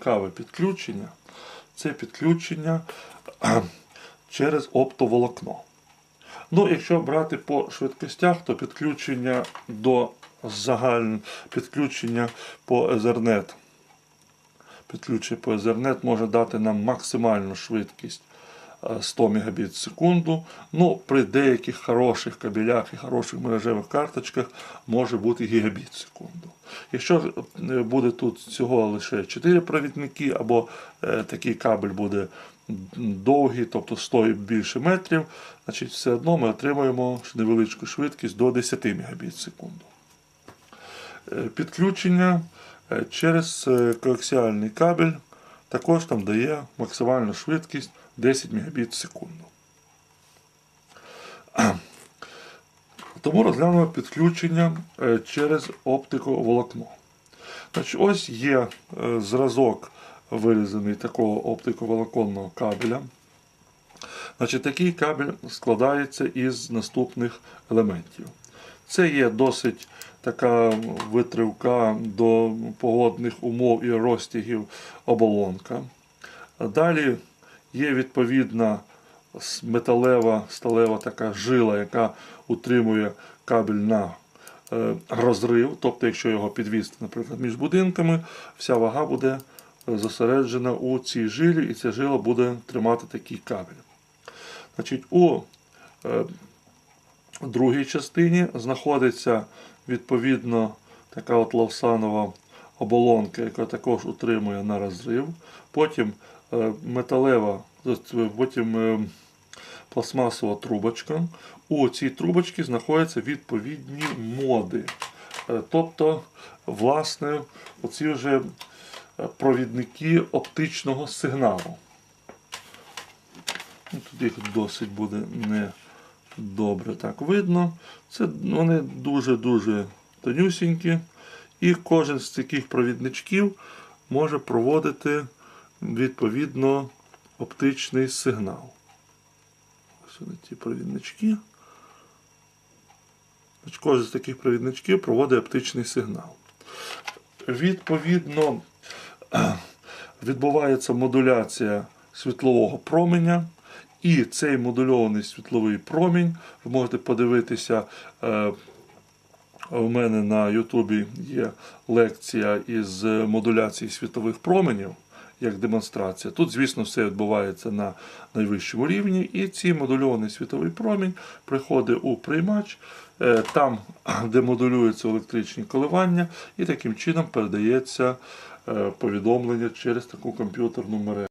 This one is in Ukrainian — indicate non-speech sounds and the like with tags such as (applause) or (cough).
цікаве підключення це підключення через оптоволокно. Ну, якщо брати по швидкостях, то підключення до загального підключення по Ethernet. Підключення по Ethernet може дати нам максимальну швидкість 100 Мбіт в секунду. Ну, при деяких хороших кабелях і хороших мережевих карточках може бути гігабіт в секунду. Якщо е, буде тут всього лише 4 провідники, або е, такий кабель буде довгий, тобто 100 і більше метрів, значить все одно ми отримуємо невеличку швидкість до 10 Мбіт в секунду. Е, Підключення через коаксіальний кабель також там дає максимальну швидкість 10 Мбіт в секунду. (clears throat) Тому розглянемо підключення е, через оптиковолокно. Значить, ось є е, зразок вирізаний такого оптиковолоконного кабеля. Значить, такий кабель складається із наступних елементів. Це є досить така витривка до погодних умов і розтягів оболонка. Далі є відповідна металева сталева така жила, яка утримує кабель на е, розрив. Тобто, якщо його підвісти, наприклад, між будинками, вся вага буде е, зосереджена у цій жилі, і ця жила буде тримати такий кабель. Значить, у е, другій частині знаходиться відповідно така от лавсанова оболонка, яка також утримує на розрив. Потім металева, потім е, пластмасова трубочка. У цій трубочці знаходяться відповідні моди. Е, Тобто, власне, оці вже е, провідники оптичного сигналу. Ну, Тут їх досить буде не добре так видно. Це вони дуже-дуже тонюсінькі. І кожен з таких провідничків може проводити відповідно оптичний сигнал. Ось вони ті провіднички. Кожен з таких провідничків проводить оптичний сигнал. Відповідно, (clears throat) відбувається модуляція світлового променя. І цей модульований світловий промінь, ви можете подивитися, е, у мене на Ютубі є лекція із модуляції світлових променів, як демонстрація. Тут, звісно, все відбувається на найвищому рівні, і цей модульований світовий промінь приходить у приймач, е, там, (clears throat) де модулюються електричні коливання, і таким чином передається е, повідомлення через таку комп'ютерну мережу.